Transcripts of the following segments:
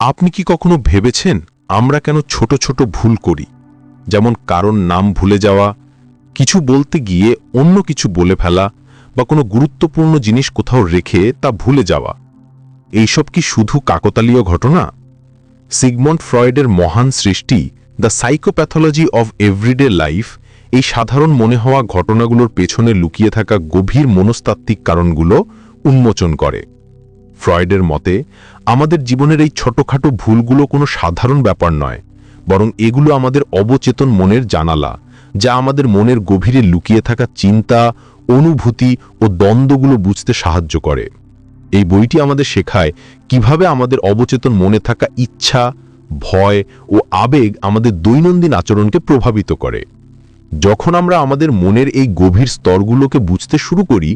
আপনি কি কখনো ভেবেছেন আমরা কেন ছোট ছোট ভুল করি? যেমন কারণ নাম ভুলে যাওয়া, কিছু বলতে গিয়ে অন্য কিছু বলে ফেলা বা কোনো গুরুত্বপূর্ণ জিনিস কোথাও রেখে তা ভুলে যাওয়া। এইসব কি শুধু কাকতালীয় ঘটনা? সিগমন্ড ফ্রয়েডের মহান সৃষ্টি, the psychopathology of everyday life, এই সাধারণ মনে হওয়া ঘটনাগুলোর পেছনে লুকিয়ে থাকা গভীর মনস্তাত্ত্বিক কারণগুলো উন্মোচন করে। ফ্রয়েডের মতে আমাদের জীবনের এই ছোটখাটো ভুলগুলো কোনো সাধারণ ব্যাপার নয়, বরং এগুলো আমাদের অবচেতন মনের জানালা, যা আমাদের মনের গভীরে লুকিয়ে থাকা চিন্তা, অনুভূতি ও দ্বন্দ্বগুলো বুঝতে সাহায্য করে। এই বইটি আমাদের শেখায় কীভাবে আমাদের অবচেতন মনে থাকা ইচ্ছা, ভয় ও আবেগ আমাদের দৈনন্দিন আচরণকে প্রভাবিত করে। যখন আমরা আমাদের মনের এই গভীর স্তরগুলোকে বুঝতে শুরু করি,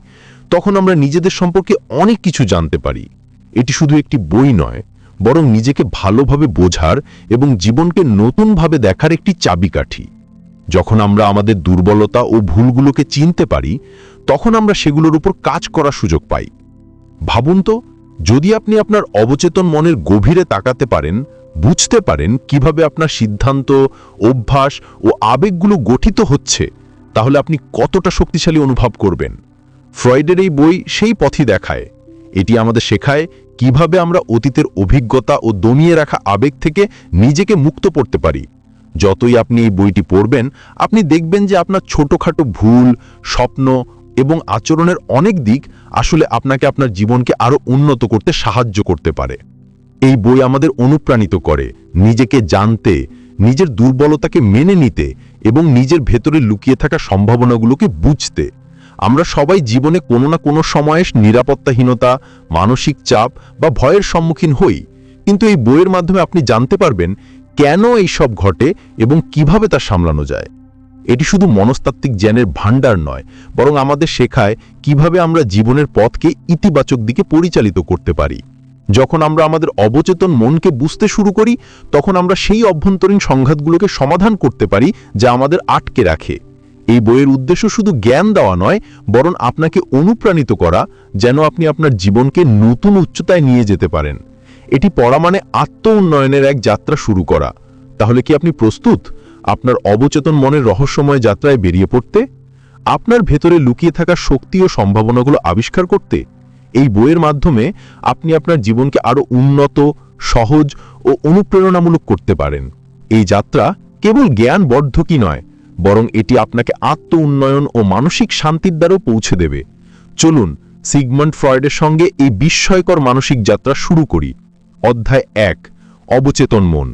তখন আমরা নিজেদের সম্পর্কে অনেক কিছু জানতে পারি। এটি শুধু একটি বই নয়, বরং নিজেকে ভালোভাবে বোঝার এবং জীবনকে নতুনভাবে দেখার একটি চাবিকাঠি। যখন আমরা আমাদের দুর্বলতা ও ভুলগুলোকে চিনতে পারি, তখন আমরা সেগুলোর উপর কাজ করার সুযোগ পাই। ভাবুন তো, যদি আপনি আপনার অবচেতন মনের গভীরে তাকাতে পারেন, বুঝতে পারেন কীভাবে আপনার সিদ্ধান্ত, অভ্যাস ও আবেগগুলো গঠিত হচ্ছে, তাহলে আপনি কতটা শক্তিশালী অনুভব করবেন। ফ্রয়েডের এই বই সেই পথই দেখায়। এটি আমাদের শেখায় কীভাবে আমরা অতীতের অভিজ্ঞতা ও দমিয়ে রাখা আবেগ থেকে নিজেকে মুক্ত করতে পারি। যতই আপনি এই বইটি পড়বেন, আপনি দেখবেন যে আপনার ছোটখাটো ভুল, স্বপ্ন এবং আচরণের অনেক দিক আসলে আপনাকে আপনার জীবনকে আরও উন্নত করতে সাহায্য করতে পারে। এই বই আমাদের অনুপ্রাণিত করে নিজেকে জানতে, নিজের দুর্বলতাকে মেনে নিতে এবং নিজের ভেতরে লুকিয়ে থাকা সম্ভাবনাগুলোকে বুঝতে। আমরা সবাই জীবনে কোনো না কোনো সময়ে নিরাপত্তাহীনতা, মানসিক চাপ বা ভয়ের সম্মুখীন হই। কিন্তু এই বইয়ের মাধ্যমে আপনি জানতে পারবেন কেন এই সব ঘটে এবং কীভাবে তা সামলানো যায়। এটি শুধু মনস্তাত্ত্বিক জ্ঞানের ভাণ্ডার নয়, বরং আমাদের শেখায় কীভাবে আমরা জীবনের পথকে ইতিবাচক দিকে পরিচালিত করতে পারি। যখন আমরা আমাদের অবচেতন মনকে বুঝতে শুরু করি, তখন আমরা সেই অভ্যন্তরীণ সংঘাতগুলোকে সমাধান করতে পারি যা আমাদের আটকে রাখে। এই বইয়ের উদ্দেশ্য শুধু জ্ঞান দেওয়া নয়, বরং আপনাকে অনুপ্রাণিত করা যেন আপনি আপনার জীবনকে নতুন উচ্চতায় নিয়ে যেতে পারেন। এটি পড়া মানে আত্ম উন্নয়নের এক যাত্রা শুরু করা। তাহলে কি আপনি প্রস্তুত? আপনার অবচেতন মনের রহস্যময় যাত্রায় বেরিয়ে পড়তে? আপনার ভেতরে লুকিয়ে থাকা শক্তি ও সম্ভাবনাগুলো আবিষ্কার করতে? এই বইয়ের মাধ্যমে আপনি আপনার জীবনকে আরও উন্নত, সহজ ও অনুপ্রেরণামূলক করতে পারেন। এই যাত্রা কেবল জ্ঞান বর্ধকই নয় বরং এটি আপনাকে আত্ম উন্নয়ন ও মানসিক শান্তির দ্বারাও পৌঁছে দেবে। চলুন সিগমন্ড ফ্রয়েডের সঙ্গে এই বিস্ময়কর মানসিক যাত্রা শুরু করি। অধ্যায় এক, অবচেতন মন।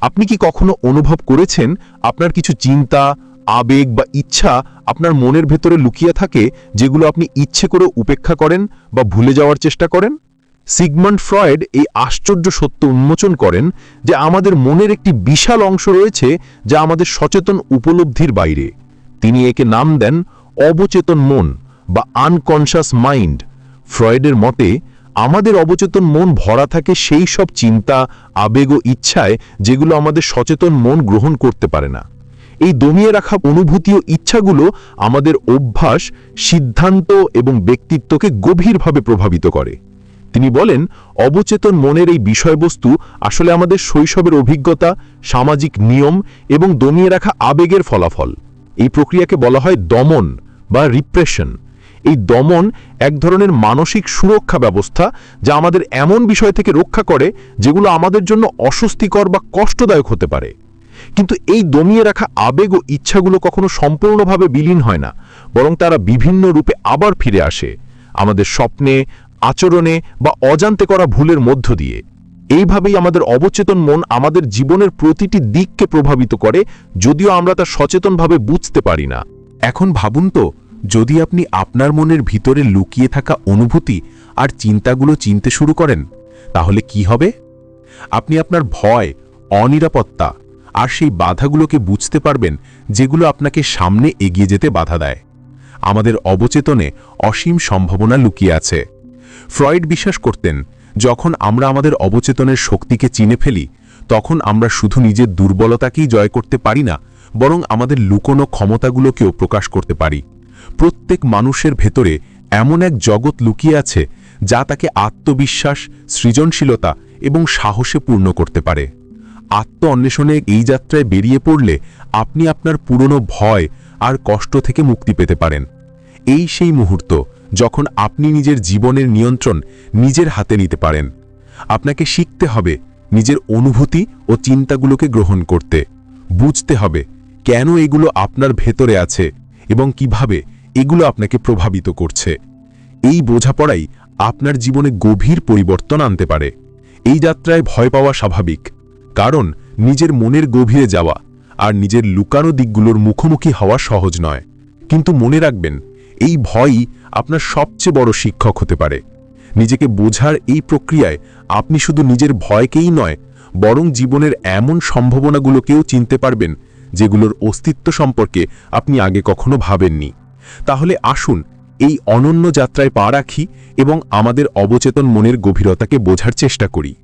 আপনি কি কখনো অনুভব করেছেন আপনার কিছু চিন্তা, আবেগ বা ইচ্ছা আপনার মনের ভেতরে লুকিয়ে থাকে যেগুলো আপনি ইচ্ছে করে উপেক্ষা করেন বা ভুলে যাওয়ার চেষ্টা করেন? সিগমন্ড ফ্রয়েড এই আশ্চর্য সত্য উন্মোচন করেন যে আমাদের মনের একটি বিশাল অংশ রয়েছে যা আমাদের সচেতন উপলব্ধির বাইরে। তিনি একে নাম দেন অবচেতন মন বা আনকনশাস মাইন্ড। ফ্রয়েডের মতে, আমাদের অবচেতন মন ভরা থাকে সেই সব চিন্তা, আবেগ ও ইচ্ছায় যেগুলো আমাদের সচেতন মন গ্রহণ করতে পারে না। এই দমিয়ে রাখা অনুভূতি ও ইচ্ছাগুলো আমাদের অভ্যাস, সিদ্ধান্ত এবং ব্যক্তিত্বকে গভীরভাবে প্রভাবিত করে। তিনি বলেন, অবচেতন মনের এই বিষয়বস্তু আসলে আমাদের শৈশবের অভিজ্ঞতা, সামাজিক নিয়ম এবং দমিয়ে রাখা আবেগের ফলাফল। এই প্রক্রিয়াকে বলা হয় দমন বা রিপ্রেশন এই দমন এক ধরনের মানসিক সুরক্ষা ব্যবস্থা যা আমাদের এমন বিষয় থেকে রক্ষা করে যেগুলো আমাদের জন্য অস্বস্তিকর বা কষ্টদায়ক হতে পারে। কিন্তু এই দমিয়ে রাখা আবেগ ও ইচ্ছাগুলো কখনো সম্পূর্ণভাবে বিলীন হয় না, বরং তারা বিভিন্ন রূপে আবার ফিরে আসে। আমাদের স্বপ্নে আচরণে বা অজান্তে করা ভুলের মধ্য দিয়ে। এইভাবেই আমাদের অবচেতন মন আমাদের জীবনের প্রতিটি দিককে প্রভাবিত করে, যদিও আমরা তা সচেতনভাবে বুঝতে পারি না। এখন ভাবুন তো, যদি আপনি আপনার মনের ভিতরে লুকিয়ে থাকা অনুভূতি আর চিন্তাগুলো চিনতে শুরু করেন, তাহলে কি হবে? আপনি আপনার ভয়, অনিরাপত্তা আর সেই বাধাগুলোকে বুঝতে পারবেন, যেগুলো আপনাকে সামনে এগিয়ে যেতে বাধা দেয়। আমাদের অবচেতনে অসীম সম্ভাবনা লুকিয়ে আছে। ফ্রয়েড বিশ্বাস করতেন, যখন আমরা আমাদের অবচেতনের শক্তিকে চিনে ফেলি, তখন আমরা শুধু নিজের দুর্বলতাকেই জয় করতে পারি না, বরং আমাদের লুকোনো ক্ষমতাগুলোকেও প্রকাশ করতে পারি। প্রত্যেক মানুষের ভেতরে এমন এক জগৎ লুকিয়ে আছে, যা তাকে আত্মবিশ্বাস, সৃজনশীলতা এবং সাহসে পূর্ণ করতে পারে। আত্ম অন্বেষণে এই যাত্রায় বেরিয়ে পড়লে আপনি আপনার পুরনো ভয় আর কষ্ট থেকে মুক্তি পেতে পারেন। এই সেই মুহূর্ত যখন আপনি নিজের জীবনের নিয়ন্ত্রণ নিজের হাতে নিতে পারেন। আপনাকে শিখতে হবে নিজের অনুভূতি ও চিন্তাগুলোকে গ্রহণ করতে। বুঝতে হবে কেন এগুলো আপনার ভেতরে আছে এবং কীভাবে এগুলো আপনাকে প্রভাবিত করছে। এই বোঝাপড়াই আপনার জীবনে গভীর পরিবর্তন আনতে পারে। এই যাত্রায় ভয় পাওয়া স্বাভাবিক, কারণ নিজের মনের গভীরে যাওয়া আর নিজের লুকানো দিকগুলোর মুখোমুখি হওয়া সহজ নয়। কিন্তু মনে রাখবেন এই ভয়ই আপনার সবচেয়ে বড় শিক্ষক হতে পারে। নিজেকে বোঝার এই প্রক্রিয়ায় আপনি শুধু নিজের ভয়কেই নয়, বরং জীবনের এমন সম্ভাবনাগুলোকেও চিনতে পারবেন, যেগুলোর অস্তিত্ব সম্পর্কে আপনি আগে কখনো ভাবেননি। তাহলে আসুন, এই অনন্য যাত্রায় পা রাখি এবং আমাদের অবচেতন মনের গভীরতাকে বোঝার চেষ্টা করি।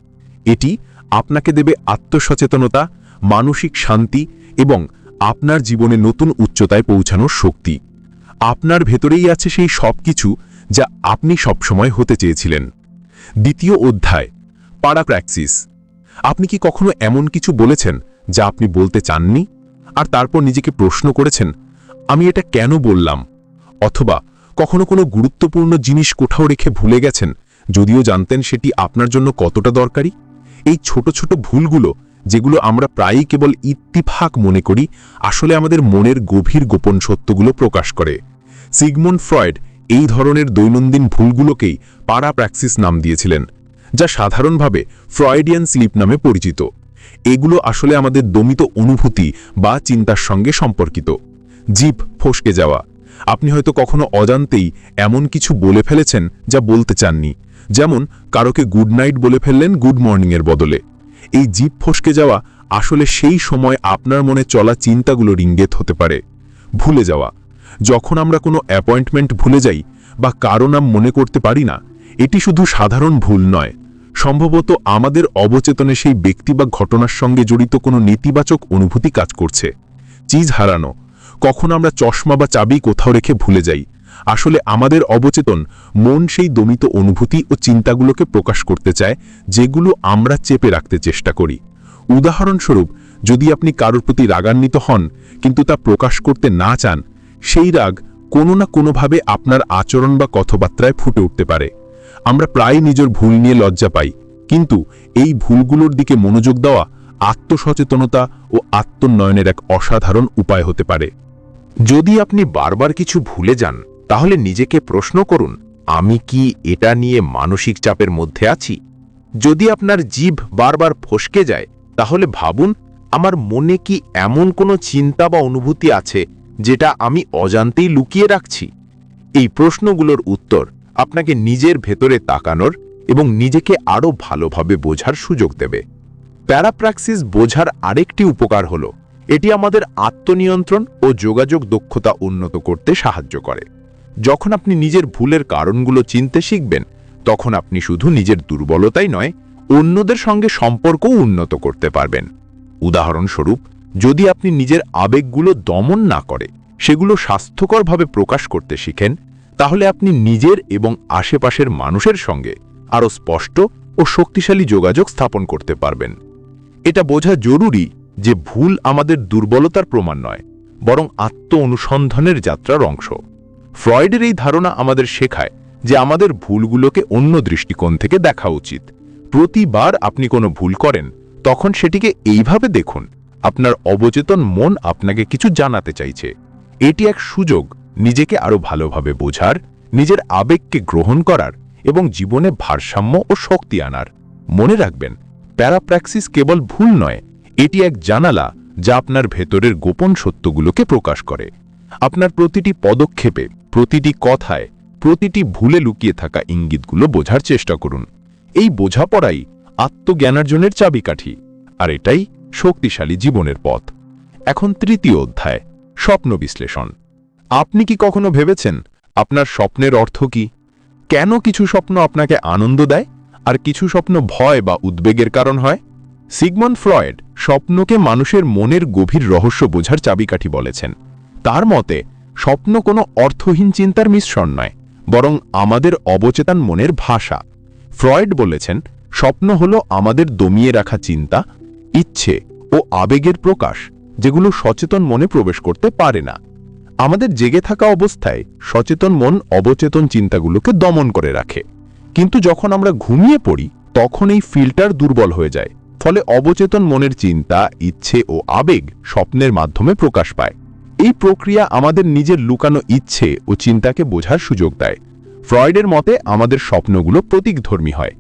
এটি আপনাকে দেবে আত্মসচেতনতা, মানসিক শান্তি এবং আপনার জীবনে নতুন উচ্চতায় পৌঁছানোর শক্তি। আপনার ভেতরেই আছে সেই সব কিছু যা আপনি সবসময় হতে চেয়েছিলেন। দ্বিতীয় অধ্যায় পারাপ্র্যাক্সিস আপনি কি কখনো এমন কিছু বলেছেন যা আপনি বলতে চাননি? আর তারপর নিজেকে প্রশ্ন করেছেন, আমি এটা কেন বললাম? অথবা, কখনো কোনো গুরুত্বপূর্ণ জিনিস কোথাও রেখে ভুলে গেছেন, যদিও জানতেন সেটি আপনার জন্য কতটা দরকারি? এই ছোট ছোট ভুলগুলো, যেগুলো আমরা প্রায়ই কেবল ইত্তিফাক মনে করি, আসলে আমাদের মনের গভীর গোপন সত্যগুলো প্রকাশ করে। সিগমন্ড ফ্রয়েড এই ধরনের দৈনন্দিন ভুলগুলোকেই পারাপ্র্যাক্সিস নাম দিয়েছিলেন, যা সাধারণভাবে ফ্রয়েডিয়ান স্লিপ নামে পরিচিত। এগুলো আসলে আমাদের দমিত অনুভূতি বা চিন্তার সঙ্গে সম্পর্কিত। জিভ ফসকে যাওয়া। আপনি হয়তো কখনো অজান্তেই এমন কিছু বলে ফেলেছেন যা বলতে চাননি, যেমন কারোকে গুড নাইট বলে ফেললেন গুড মর্নিংয়ের বদলে এই জিভ ফসকে যাওয়া আসলে সেই সময় আপনার মনে চলা চিন্তাগুলোর ইঙ্গেত হতে পারে। ভুলে যাওয়া। যখন আমরা কোনো অ্যাপয়েন্টমেন্ট ভুলে যাই বা কারও নাম মনে করতে পারি না, এটি শুধু সাধারণ ভুল নয়। সম্ভবত আমাদের অবচেতনে সেই ব্যক্তি বা ঘটনার সঙ্গে জড়িত কোনো নেতিবাচক অনুভূতি কাজ করছে। চিজ হারানো। কখন আমরা চশমা বা চাবি কোথাও রেখে ভুলে যাই। আসলে আমাদের অবচেতন মন সেই দমিত অনুভূতি ও চিন্তাগুলোকে প্রকাশ করতে চায়, যেগুলো আমরা চেপে রাখতে চেষ্টা করি। উদাহরণস্বরূপ, যদি আপনি কারোর প্রতি রাগান্বিত হন, কিন্তু তা প্রকাশ করতে না চান সেই রাগ কোনো না কোনোভাবে আপনার আচরণ বা কথাবার্তায় ফুটে উঠতে পারে। আমরা প্রায় নিজের ভুল নিয়ে লজ্জা পাই, কিন্তু এই ভুলগুলোর দিকে মনোযোগ দেওয়া আত্মসচেতনতা ও আত্মোন্নয়নের এক অসাধারণ উপায় হতে পারে। যদি আপনি বারবার কিছু ভুলে যান, তাহলে নিজেকে প্রশ্ন করুন, আমি কি এটা নিয়ে মানসিক চাপের মধ্যে আছি? যদি আপনার জিভ বারবার ফসকে যায়, তাহলে ভাবুন, আমার মনে কি এমন কোনো চিন্তা বা অনুভূতি আছে যেটা আমি অজান্তেই লুকিয়ে রাখছি। এই প্রশ্নগুলোর উত্তর আপনাকে নিজের ভেতরে তাকানোর এবং নিজেকে আরও ভালোভাবে বোঝার সুযোগ দেবে। প্যারাপ্র্যাক্সিস বোঝার আরেকটি উপকার হল, এটি আমাদের আত্মনিয়ন্ত্রণ ও যোগাযোগ দক্ষতা উন্নত করতে সাহায্য করে। যখন আপনি নিজের ভুলের কারণগুলো চিনতে শিখবেন, তখন আপনি শুধু নিজের দুর্বলতাই নয়, অন্যদের সঙ্গে সম্পর্কও উন্নত করতে পারবেন। উদাহরণস্বরূপ যদি আপনি নিজের আবেগগুলো দমন না করে, সেগুলো স্বাস্থ্যকরভাবে প্রকাশ করতে শিখেন, তাহলে আপনি নিজের এবং আশেপাশের মানুষের সঙ্গে আরও স্পষ্ট ও শক্তিশালী যোগাযোগ স্থাপন করতে পারবেন। এটা বোঝা জরুরি যে ভুল আমাদের দুর্বলতার প্রমাণ নয়, বরং আত্ম অনুসন্ধানের যাত্রার অংশ। ফ্রয়েডের এই ধারণা আমাদের শেখায় যে আমাদের ভুলগুলোকে অন্য দৃষ্টিকোণ থেকে দেখা উচিত। প্রতিবার আপনি কোনো ভুল করেন, তখন সেটিকে এইভাবে দেখুন আপনার অবচেতন মন আপনাকে কিছু জানাতে চাইছে। এটি এক সুযোগ, নিজেকে আরও ভালোভাবে বোঝার, নিজের আবেগকে গ্রহণ করার এবং জীবনে ভারসাম্য ও শক্তি আনার। মনে রাখবেন, প্যারাপ্র্যাক্সিস কেবল ভুল নয়, এটি এক জানালা যা আপনার ভেতরের গোপন সত্যগুলোকে প্রকাশ করে। আপনার প্রতিটি পদক্ষেপে, প্রতিটি কথায়, প্রতিটি ভুলে লুকিয়ে থাকা ইঙ্গিতগুলো বোঝার চেষ্টা করুন। এই বোঝাপড়াই আত্মজ্ঞানার্জনের চাবিকাঠি, আর এটাই শক্তিশালী জীবনের পথ। এখন তৃতীয় অধ্যায়, স্বপ্ন বিশ্লেষণ। আপনি কি কখনো ভেবেছেন, আপনার স্বপ্নের অর্থ কি? কেন কিছু স্বপ্ন আপনাকে আনন্দ দেয়, আর কিছু স্বপ্ন ভয় বা উদ্বেগের কারণ হয়? সিগমন্ড ফ্রয়েড স্বপ্নকে মানুষের মনের গভীর রহস্য বোঝার চাবিকাঠি বলেছেন। তার মতে, স্বপ্ন কোনো অর্থহীন চিন্তার মিশ্রণ নয়, বরং আমাদের অবচেতন মনের ভাষা। ফ্রয়েড বলেছেন, স্বপ্ন হলো আমাদের দমিয়ে রাখা চিন্তা ইচ্ছে ও আবেগের প্রকাশ যেগুলো সচেতন মনে প্রবেশ করতে পারে না। আমাদের জেগে থাকা অবস্থায় সচেতন মন অবচেতন চিন্তাগুলোকে দমন করে রাখে। কিন্তু যখন আমরা ঘুমিয়ে পড়ি, তখন এই ফিল্টার দুর্বল হয়ে যায়, ফলে অবচেতন মনের চিন্তা, ইচ্ছে ও আবেগ স্বপ্নের মাধ্যমে প্রকাশ পায়। এই প্রক্রিয়া আমাদের নিজের লুকানো ইচ্ছে ও চিন্তাকে বোঝার সুযোগ দেয়। ফ্রয়েডের মতে, আমাদের স্বপ্নগুলো প্রতীকধর্মী হয়।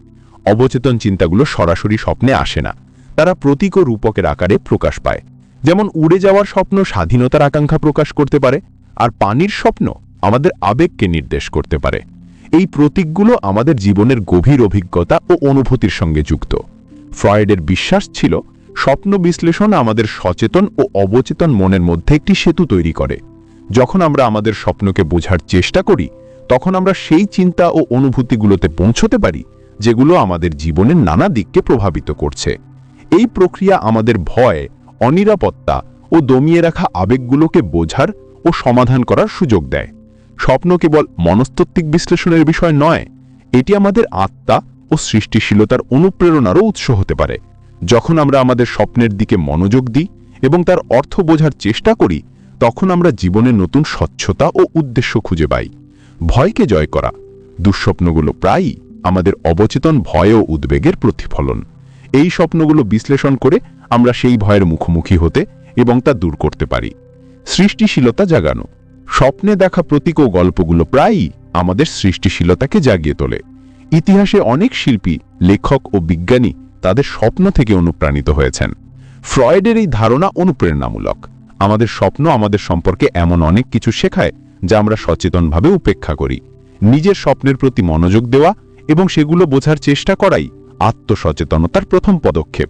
অবচেতন চিন্তাগুলো সরাসরি স্বপ্নে আসে না। তারা প্রতীক ও রূপকের আকারে প্রকাশ পায়। যেমন উড়ে যাওয়ার স্বপ্ন স্বাধীনতার আকাঙ্ক্ষা প্রকাশ করতে পারে, আর পানির স্বপ্ন আমাদের আবেগকে নির্দেশ করতে পারে। এই প্রতীকগুলো আমাদের জীবনের গভীর অভিজ্ঞতা ও অনুভূতির সঙ্গে যুক্ত। ফ্রয়েডের বিশ্বাস ছিল, স্বপ্ন বিশ্লেষণ আমাদের সচেতন ও অবচেতন মনের মধ্যে একটি সেতু তৈরি করে। যখন আমরা আমাদের স্বপ্নকে বোঝার চেষ্টা করি, তখন আমরা সেই চিন্তা ও অনুভূতিগুলোতে পৌঁছতে পারি, যেগুলো আমাদের জীবনের নানা দিককে প্রভাবিত করছে। এই প্রক্রিয়া আমাদের ভয়, অনিরাপত্তা ও দমিয়ে রাখা আবেগগুলোকে বোঝার ও সমাধান করার সুযোগ দেয়। স্বপ্ন কেবল মনস্তত্ত্বিক বিশ্লেষণের বিষয় নয়, এটি আমাদের আত্মা ও সৃষ্টিশীলতার অনুপ্রেরণারও উৎস হতে পারে। যখন আমরা আমাদের স্বপ্নের দিকে মনোযোগ দিই এবং তার অর্থ বোঝার চেষ্টা করি, তখন আমরা জীবনে নতুন স্বচ্ছতা ও উদ্দেশ্য খুঁজে পাই। ভয়কে জয় করা, দুঃস্বপ্নগুলো প্রায়ই আমাদের অবচেতন ভয় ও উদ্বেগের প্রতিফলন। এই স্বপ্নগুলো বিশ্লেষণ করে আমরা সেই ভয়ের মুখোমুখি হতে এবং তা দূর করতে পারি। সৃষ্টিশীলতা জাগানো। স্বপ্নে দেখা প্রতীক ও গল্পগুলো প্রায়ই আমাদের সৃষ্টিশীলতাকে জাগিয়ে তোলে। ইতিহাসে অনেক শিল্পী, লেখক ও বিজ্ঞানী তাদের স্বপ্ন থেকে অনুপ্রাণিত হয়েছেন। ফ্রয়েডের এই ধারণা অনুপ্রেরণামূলক। আমাদের স্বপ্ন আমাদের সম্পর্কে এমন অনেক কিছু শেখায় যা আমরা সচেতনভাবে উপেক্ষা করি। নিজের স্বপ্নের প্রতি মনোযোগ দেওয়া এবং সেগুলো বোঝার চেষ্টা করাই আত্মসচেতনতার প্রথম পদক্ষেপ।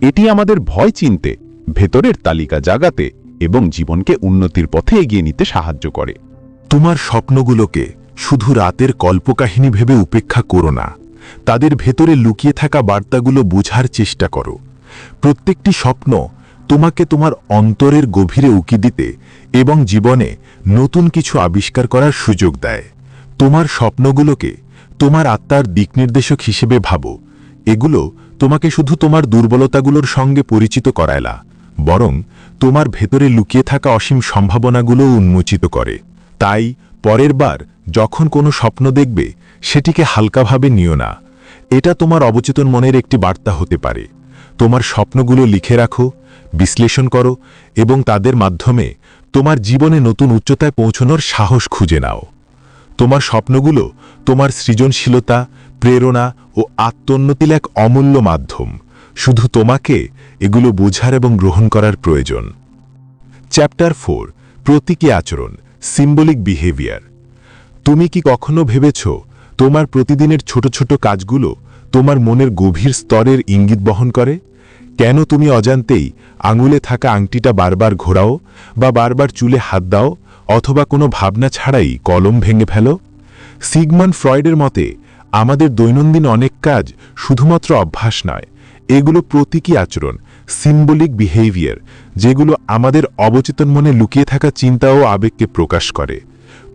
এটি আমাদের ভয় চিনতে, ভেতরের তালিকা জাগাতে এবং জীবনকে উন্নতির পথে এগিয়ে নিতে সাহায্য করে। তোমার স্বপ্নগুলোকে শুধু রাতের কল্পকাহিনী ভেবে উপেক্ষা করো না। তাদের ভেতরে লুকিয়ে থাকা বার্তাগুলো বোঝার চেষ্টা করো। প্রত্যেকটি স্বপ্ন তোমাকে তোমার অন্তরের গভীরে উকি দিতে এবং জীবনে নতুন কিছু আবিষ্কার করার সুযোগ দেয়। তোমার স্বপ্নগুলোকে তোমার আত্মার দিকনির্দেশক হিসেবে ভাবো। এগুলো তোমাকে শুধু তোমার দুর্বলতাগুলোর সঙ্গে পরিচিত করায় না বরং তোমার ভেতরে লুকিয়ে থাকা অসীম সম্ভাবনাগুলো উন্মোচিত করে। তাই, পরের বার যখন কোনো স্বপ্ন দেখবে, সেটিকে হালকাভাবে নিও না। এটা তোমার অবচেতন মনের একটি বার্তা হতে পারে। তোমার স্বপ্নগুলো লিখে রাখো, বিশ্লেষণ করো, এবং তাদের মাধ্যমে তোমার জীবনে নতুন উচ্চতায় পৌঁছনোর সাহস খুঁজে নাও। তোমার স্বপ্নগুলো তোমার সৃজনশীলতা, প্রেরণা ও আত্মোন্নতির এক অমূল্য মাধ্যম। শুধু তোমাকে এগুলো বোঝার এবং গ্রহণ করার প্রয়োজন। চ্যাপ্টার ফোর প্রতীকী আচরণ সিম্বলিক বিহেভিয়ার তুমি কি কখনো ভেবেছ তোমার প্রতিদিনের ছোট ছোট কাজগুলো তোমার মনের গভীর স্তরের ইঙ্গিত বহন করে? কেন তুমি অজান্তেই আঙুলে থাকা আংটিটা বারবার ঘোরাও বা বারবার চুলে হাত দাও অথবা কোনো ভাবনা ছাড়াই কলম ভেঙে ফেল? সিগমান ফ্রয়েডের মতে, আমাদের দৈনন্দিন অনেক কাজ শুধুমাত্র অভ্যাস নয়, এগুলো প্রতীকী আচরণ সিম্বলিক বিহেভিয়ার যেগুলো আমাদের অবচেতন মনে লুকিয়ে থাকা চিন্তা ও আবেগকে প্রকাশ করে।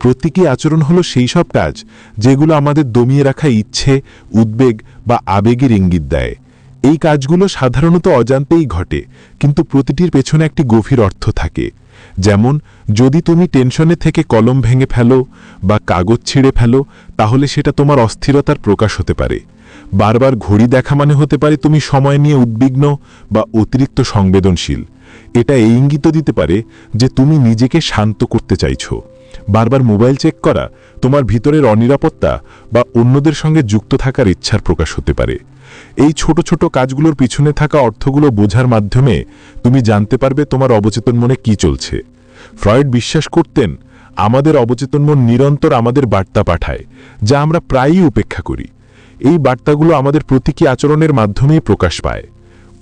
প্রতীকী আচরণ হলো সেই সব কাজ যেগুলো আমাদের দমিয়ে রাখা ইচ্ছে, উদ্বেগ বা আবেগের ইঙ্গিত দেয়। এই কাজগুলো সাধারণত অজান্তেই ঘটে, কিন্তু প্রতিটির পেছনে একটি গভীর অর্থ থাকে। যেমন, যদি তুমি টেনশনে থেকে কলম ভেঙে ফেলো বা কাগজ ছিঁড়ে ফেলো, তাহলে সেটা তোমার অস্থিরতার প্রকাশ হতে পারে। বারবার ঘড়ি দেখা মানে হতে পারে তুমি সময় নিয়ে উদ্বিগ্ন বা অতিরিক্ত সংবেদনশীল। এটা এই ইঙ্গিত দিতে পারে যে তুমি নিজেকে শান্ত করতে চাইছো। বারবার মোবাইল চেক করা তোমার ভিতরের অনিরাপত্তা বা অন্যদের সঙ্গে যুক্ত থাকার ইচ্ছার প্রকাশ হতে পারে। এই ছোট ছোট কাজগুলোর পিছনে থাকা অর্থগুলো বোঝার মাধ্যমে তুমি জানতে পারবে তোমার অবচেতন মনে কি চলছে। ফ্রয়েড বিশ্বাস করতেন, আমাদের অবচেতন মন নিরন্তর আমাদের বার্তা পাঠায়, যা আমরা প্রায়ই উপেক্ষা করি। এই বার্তাগুলো আমাদের প্রতীকী আচরণের মাধ্যমেই প্রকাশ পায়।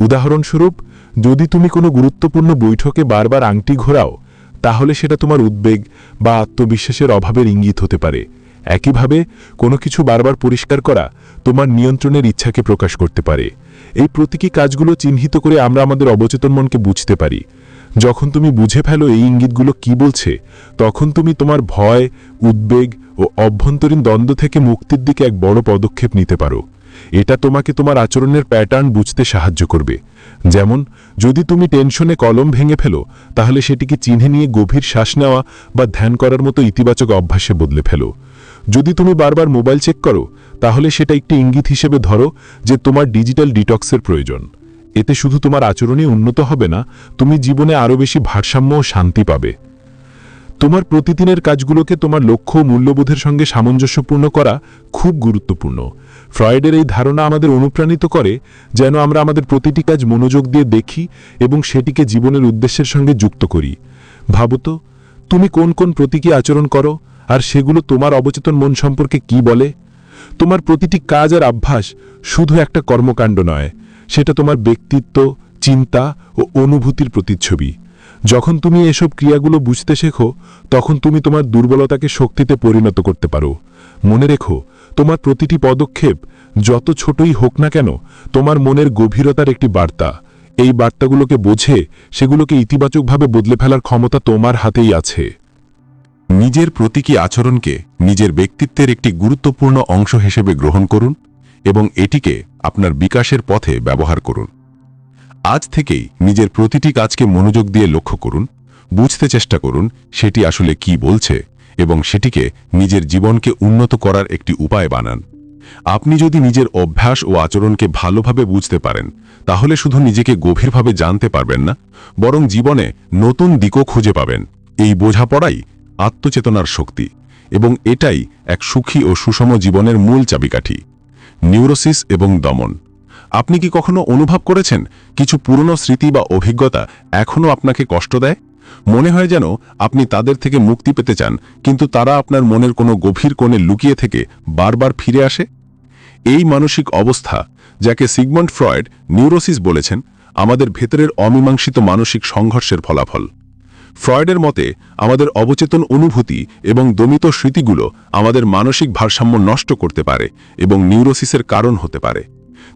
উদাহরণস্বরূপ, যদি তুমি কোনো গুরুত্বপূর্ণ বৈঠকে বারবার আংটি ঘোরাও, তাহলে সেটা তোমার উদ্বেগ বা আত্মবিশ্বাসের অভাবের ইঙ্গিত হতে পারে। একইভাবে কোনো কিছু বারবার পরিষ্কার করা তোমার নিয়ন্ত্রণের ইচ্ছাকে প্রকাশ করতে পারে। এই প্রতীকী কাজগুলো চিহ্নিত করে আমরা আমাদের অবচেতন মনকে বুঝতে পারি। যখন তুমি বুঝে ফেলো এই ইঙ্গিতগুলো কি বলছে, তখন তুমি তোমার ভয়, উদ্বেগ ও অভ্যন্তরীণ দ্বন্দ্ব থেকে মুক্তির দিকে এক বড় পদক্ষেপ নিতে পারো। এটা তোমাকে তোমার আচরণের প্যাটার্ন বুঝতে সাহায্য করবে। যেমন, যদি তুমি টেনশনে কলম ভেঙে ফেলো, তাহলে সেটিকে চিহ্নে নিয়ে গভীর শ্বাস নেওয়া বা ধ্যান করার মতো ইতিবাচক অভ্যাসে বদলে ফেলো। যদি তুমি বারবার মোবাইল চেক করো, তাহলে সেটা একটি ইঙ্গিত হিসেবে ধরো যে তোমার ডিজিটাল ডিটক্সের প্রয়োজন। এতে শুধু তোমার আচরণই উন্নত হবে না, তুমি জীবনে আরও বেশি ভারসাম্য ও শান্তি পাবে। তোমার প্রতিদিনের কাজগুলোকে তোমার লক্ষ্য মূল্যবোধের সঙ্গে সামঞ্জস্যপূর্ণ করা খুব গুরুত্বপূর্ণ। ফ্রয়েডের এই ধারণা আমাদের অনুপ্রাণিত করে, যেন আমরা আমাদের প্রতিটি কাজ মনোযোগ দিয়ে দেখি এবং সেটিকে জীবনের উদ্দেশ্যের সঙ্গে যুক্ত করি। ভাবত তুমি কোন কোন প্রতীকী আচরণ করো? আর সেগুলো তোমার অবচেতন মন সম্পর্কে কি বলে? তোমার প্রতিটি কাজ আর অভ্যাস শুধু একটা কর্মকাণ্ড নয়, সেটা তোমার ব্যক্তিত্ব, চিন্তা ও অনুভূতির প্রতিচ্ছবি। যখন তুমি এসব ক্রিয়াগুলো বুঝতে শেখো, তখন তুমি তোমার দুর্বলতাকে শক্তিতে পরিণত করতে পারো। মনে রেখো, তোমার প্রতিটি পদক্ষেপ, যত ছোটই হোক না কেন, তোমার মনের গভীরতার একটি বার্তা। এই বার্তাগুলোকে বোঝে, সেগুলোকে ইতিবাচকভাবে বদলে ফেলার ক্ষমতা তোমার হাতেই আছে। নিজের প্রতীকী আচরণকে নিজের ব্যক্তিত্বের একটি গুরুত্বপূর্ণ অংশ হিসেবে গ্রহণ করুন এবং এটিকে আপনার বিকাশের পথে ব্যবহার করুন। আজ থেকেই নিজের প্রতিটি কাজকে মনোযোগ দিয়ে লক্ষ্য করুন, বুঝতে চেষ্টা করুন সেটি আসলে কি বলছে এবং সেটিকে নিজের জীবনকে উন্নত করার একটি উপায় বানান। আপনি যদি নিজের অভ্যাস ও আচরণকে ভালোভাবে বুঝতে পারেন, তাহলে শুধু নিজেকে গভীরভাবে জানতে পারবেন না, বরং জীবনে নতুন দিকও খুঁজে পাবেন। এই বোঝাপড়াই আত্মচেতনার শক্তি এবং এটাই এক সুখী ও সুষম জীবনের মূল চাবিকাঠি। নিউরোসিস এবং দমন। আপনি কি কখনো অনুভব করেছেন কিছু পুরনো স্মৃতি বা অভিজ্ঞতা এখনও আপনাকে কষ্ট দেয়? মনে হয় যেন আপনি তাদের থেকে মুক্তি পেতে চান, কিন্তু তারা আপনার মনের কোনো গভীর কোণে লুকিয়ে থেকে বারবার ফিরে আসে? এই মানসিক অবস্থা যাকে সিগমন্ড ফ্রয়েড নিউরোসিস বলেছেন, আমাদের ভেতরের অমীমাংসিত মানসিক সংঘর্ষের ফলাফল। ফ্রয়েডের মতে, আমাদের অবচেতন অনুভূতি এবং দমিত স্মৃতিগুলো আমাদের মানসিক ভারসাম্য নষ্ট করতে পারে এবং নিউরোসিসের কারণ হতে পারে।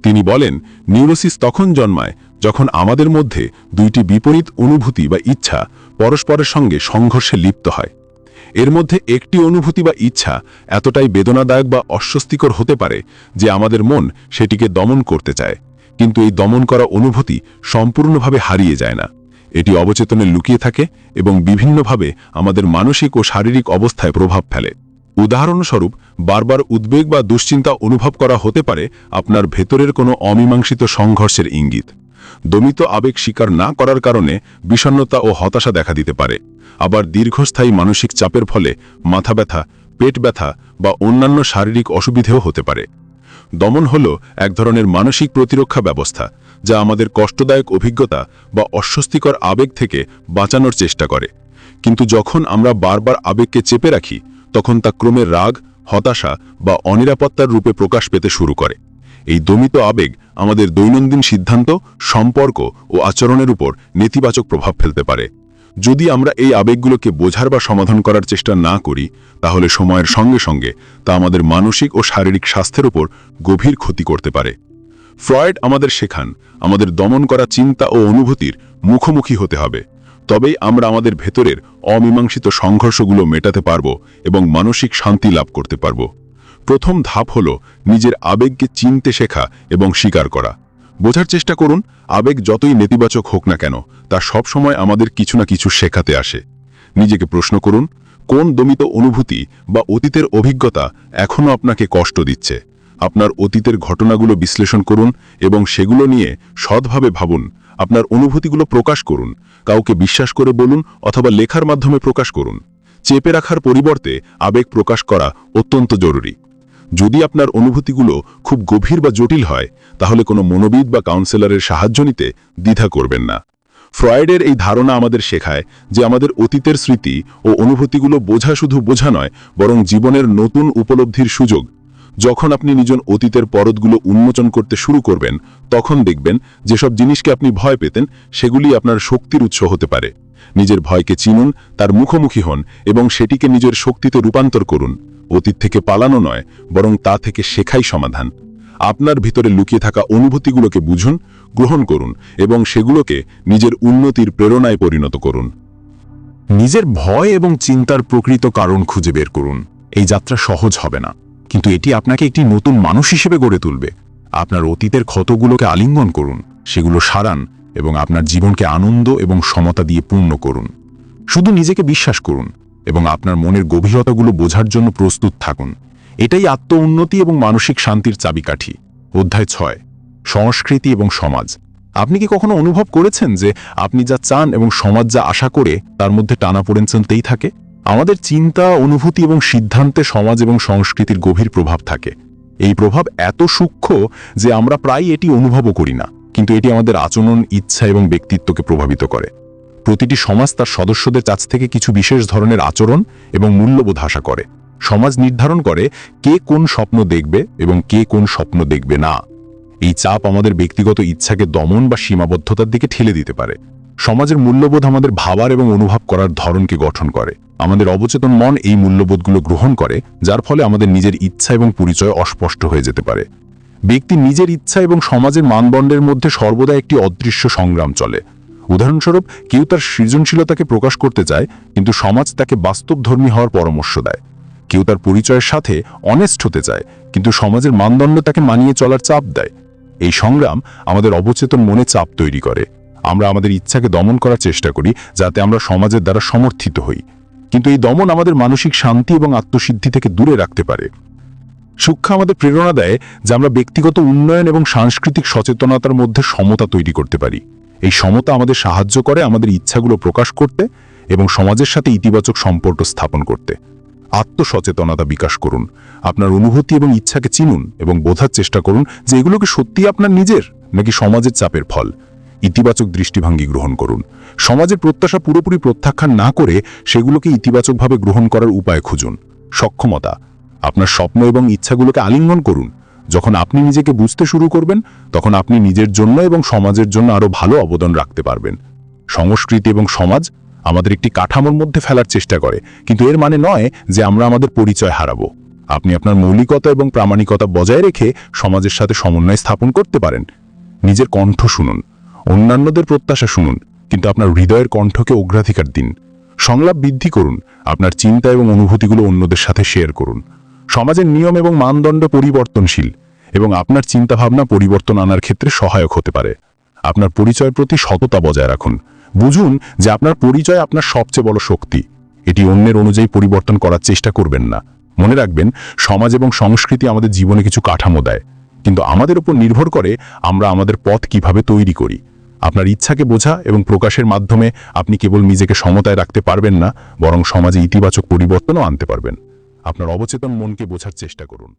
তিনি বলেন, নিউরোসিস তখন জন্মায় যখন আমাদের মধ্যে দুইটি বিপরীত অনুভূতি বা ইচ্ছা পরস্পরের সঙ্গে সংঘর্ষে লিপ্ত হয়। এর মধ্যে একটি অনুভূতি বা ইচ্ছা এতটাই বেদনাদায়ক বা অস্বস্তিকর হতে পারে যে আমাদের মন সেটিকে দমন করতে চায়, কিন্তু এই দমন করা অনুভূতি সম্পূর্ণভাবে হারিয়ে যায় না। এটি অবচেতনে লুকিয়ে থাকে এবং বিভিন্নভাবে আমাদের মানসিক ও শারীরিক অবস্থায় প্রভাব ফেলে। উদাহরণস্বরূপ, বারবার উদ্বেগ বা দুশ্চিন্তা অনুভব করা হতে পারে আপনার ভেতরের কোনো অমীমাংসিত সংঘর্ষের ইঙ্গিত। দমিত আবেগ স্বীকার না করার কারণে বিষণ্ণতা ও হতাশা দেখা দিতে পারে। আবার দীর্ঘস্থায়ী মানসিক চাপের ফলে মাথা ব্যথা, পেট ব্যথা বা অন্যান্য শারীরিক অসুবিধেও হতে পারে। দমন হল এক ধরনের মানসিক প্রতিরক্ষা ব্যবস্থা, যা আমাদের কষ্টদায়ক অভিজ্ঞতা বা অস্বস্তিকর আবেগ থেকে বাঁচানোর চেষ্টা করে। কিন্তু যখন আমরা বারবার আবেগকে চেপে রাখি, তখন তা ক্রমে রাগ, হতাশা বা অনিরাপত্তার রূপে প্রকাশ পেতে শুরু করে। এই দমিত আবেগ আমাদের দৈনন্দিন সিদ্ধান্ত, সম্পর্ক ও আচরণের উপর নেতিবাচক প্রভাব ফেলতে পারে। যদি আমরা এই আবেগগুলোকে বোঝার বা সমাধান করার চেষ্টা না করি, তাহলে সময়ের সঙ্গে সঙ্গে তা আমাদের মানসিক ও শারীরিক স্বাস্থ্যের উপর গভীর ক্ষতি করতে পারে। ফ্রয়েড আমাদের শেখান, আমাদের দমন করা চিন্তা ও অনুভূতির মুখোমুখি হতে হবে। তবেই আমরা আমাদের ভেতরের অমীমাংসিত সংঘর্ষগুলো মেটাতে পারব এবং মানসিক শান্তি লাভ করতে পারব। প্রথম ধাপ হল নিজের আবেগকে চিনতে শেখা এবং স্বীকার করা। বোঝার চেষ্টা করুন, আবেগ যতই নেতিবাচক হোক না কেন, তা সবসময় আমাদের কিছু না কিছু শেখাতে আসে। নিজেকে প্রশ্ন করুন, কোন দমিত অনুভূতি বা অতীতের অভিজ্ঞতা এখনও আপনাকে কষ্ট দিচ্ছে? আপনার অতীতের ঘটনাগুলো বিশ্লেষণ করুন এবং সেগুলো নিয়ে সৎভাবে ভাবুন, আপনার অনুভূতিগুলো প্রকাশ করুন, কাউকে বিশ্বাস করে বলুন অথবা লেখার মাধ্যমে প্রকাশ করুন। চেপে রাখার পরিবর্তে আবেগ প্রকাশ করা অত্যন্ত জরুরি। যদি আপনার অনুভূতিগুলো খুব গভীর বা জটিল হয়, তাহলে কোনো মনোবিদ বা কাউন্সেলরের সাহায্য নিতে দ্বিধা করবেন না। ফ্রয়েডের এই ধারণা আমাদের শেখায় যে আমাদের অতীতের স্মৃতি ও অনুভূতিগুলো বোঝা শুধু বোঝা নয়, বরং জীবনের নতুন উপলব্ধির সুযোগ। যখন আপনি নিজন অতীতের পরতগুলো উন্মোচন করতে শুরু করবেন, তখন দেখবেন যেসব জিনিসকে আপনি ভয় পেতেন, সেগুলি আপনার শক্তির উৎস হতে পারে। নিজের ভয়কে চিনুন, তার মুখোমুখি হন এবং সেটিকে নিজের শক্তিতে রূপান্তর করুন। অতীত থেকে পালানো নয়, বরং তা থেকে শেখাই সমাধান। আপনার ভিতরে লুকিয়ে থাকা অনুভূতিগুলোকে বুঝুন, গ্রহণ করুন, এবং সেগুলোকে নিজের উন্নতির প্রেরণায় পরিণত করুন। নিজের ভয় এবং চিন্তার প্রকৃত কারণ খুঁজে বের করুন। এই যাত্রা সহজ হবে না, কিন্তু এটি আপনাকে একটি নতুন মানুষ হিসেবে গড়ে তুলবে। আপনার অতীতের ক্ষতগুলোকে আলিঙ্গন করুন, সেগুলো সারান, এবং আপনার জীবনকে আনন্দ এবং সমতা দিয়ে পূর্ণ করুন। শুধু নিজেকে বিশ্বাস করুন এবং আপনার মনের গভীরতাগুলো বোঝার জন্য প্রস্তুত থাকুন। এটাই আত্ম উন্নতি এবং মানসিক শান্তির চাবিকাঠি। অধ্যায় ছয়, সংস্কৃতি এবং সমাজ। আপনি কি কখনো অনুভব করেছেন যে আপনি যা চান এবং সমাজ যা আশা করে, তার মধ্যে টানা পড়েন থাকে? আমাদের চিন্তা, অনুভূতি এবং সিদ্ধান্তে সমাজ এবং সংস্কৃতির গভীর প্রভাব থাকে। এই প্রভাব এত সূক্ষ্ম যে আমরা প্রায় এটি অনুভবও করি না, কিন্তু এটি আমাদের আচরণ, ইচ্ছা এবং ব্যক্তিত্বকে প্রভাবিত করে। প্রতিটি সমাজ তার সদস্যদের কাছ থেকে কিছু বিশেষ ধরনের আচরণ এবং মূল্যবোধ আশা করে। সমাজ নির্ধারণ করে কে কোন স্বপ্ন দেখবে এবং কে কোন স্বপ্ন দেখবে না। এই চাপ আমাদের ব্যক্তিগত ইচ্ছাকে দমন বা সীমাবদ্ধতার দিকে ঠেলে দিতে পারে। সমাজের মূল্যবোধ আমাদের ভাবার এবং অনুভব করার ধরনকে গঠন করে। আমাদের অবচেতন মন এই মূল্যবোধগুলো গ্রহণ করে, যার ফলে আমাদের নিজের ইচ্ছা এবং পরিচয় অস্পষ্ট হয়ে যেতে পারে। ব্যক্তি নিজের ইচ্ছা এবং সমাজের মানদণ্ডের মধ্যে সর্বদা একটি অদৃশ্য সংগ্রাম চলে। উদাহরণস্বরূপ, কেউ তার সৃজনশীলতাকে প্রকাশ করতে চায়, কিন্তু সমাজ তাকে বাস্তবধর্মী হওয়ার পরামর্শ দেয়। কেউ তার পরিচয়ের সাথে অনেস্ট হতে চায়, কিন্তু সমাজের মানদণ্ড তাকে মানিয়ে চলার চাপ দেয়। এই সংগ্রাম আমাদের অবচেতন মনে চাপ তৈরি করে। আমরা আমাদের ইচ্ছাকে দমন করার চেষ্টা করি, যাতে আমরা সমাজের দ্বারা সমর্থিত হই। কিন্তু এই দমন আমাদের মানসিক শান্তি এবং আত্মসিদ্ধি থেকে দূরে রাখতে পারে। শিক্ষা আমাদের প্রেরণা দেয় যে আমরা ব্যক্তিগত উন্নয়ন এবং সাংস্কৃতিক সচেতনতার মধ্যে সমতা তৈরি করতে পারি। এই সমতা আমাদের সাহায্য করে, আমাদের ইচ্ছাগুলো প্রকাশ করতে এবং সমাজের সাথে ইতিবাচক সম্পর্ক স্থাপন করতে। আত্মসচেতনতা বিকাশ করুন। আপনার অনুভূতি এবং ইচ্ছাকে চিনুন এবং বোঝার চেষ্টা করুন যে এগুলোকে সত্যি আপনার নিজের নাকি সমাজের চাপের ফল। ইতিবাচক দৃষ্টিভঙ্গি গ্রহণ করুন। সমাজের প্রত্যাশা পুরোপুরি প্রত্যাখ্যান না করে সেগুলোকে ইতিবাচকভাবে গ্রহণ করার উপায় খুঁজুন। সক্ষমতা। আপনার স্বপ্ন এবং ইচ্ছাগুলোকে আলিঙ্গন করুন। যখন আপনি নিজেকে বুঝতে শুরু করবেন, তখন আপনি নিজের জন্য এবং সমাজের জন্য আরও ভালো অবদান রাখতে পারবেন। সংস্কৃতি এবং সমাজ আমাদের একটি কাঠামোর মধ্যে ফেলার চেষ্টা করে, কিন্তু এর মানে নয় যে আমরা আমাদের পরিচয় হারাবো। আপনি আপনার মৌলিকতা এবং প্রামাণিকতা বজায় রেখে সমাজের সাথে সমন্বয় স্থাপন করতে পারেন। নিজের কণ্ঠ শুনুন, অন্যান্যদের প্রত্যাশা শুনুন, কিন্তু আপনার হৃদয়ের কণ্ঠকে অগ্রাধিকার দিন। সংলাপ বৃদ্ধি করুন, আপনার চিন্তা এবং অনুভূতিগুলো অন্যদের সাথে শেয়ার করুন। সমাজের নিয়ম এবং মানদণ্ড পরিবর্তনশীল এবং আপনার চিন্তাভাবনা পরিবর্তন আনার ক্ষেত্রে সহায়ক হতে পারে। আপনার পরিচয়ের প্রতি সততা বজায় রাখুন। বুঝুন যে আপনার পরিচয় আপনার সবচেয়ে বড় শক্তি। এটি অন্যের অনুযায়ী পরিবর্তন করার চেষ্টা করবেন না। মনে রাখবেন, সমাজ এবং সংস্কৃতি আমাদের জীবনে কিছু কাঠামো দেয়। কিন্তু আমাদের উপর নির্ভর করে আমরা আমাদের পথ কীভাবে তৈরি করি। আপনার ইচ্ছাকে বোঝা এবং প্রকাশের মাধ্যমে আপনি কেবল নিজেকে সমতায় রাখতে পারবেন না, বরং সমাজে ইতিবাচক পরিবর্তনও আনতে পারবেন। আপনার অবচেতন মনকে বোঝার চেষ্টা করুন।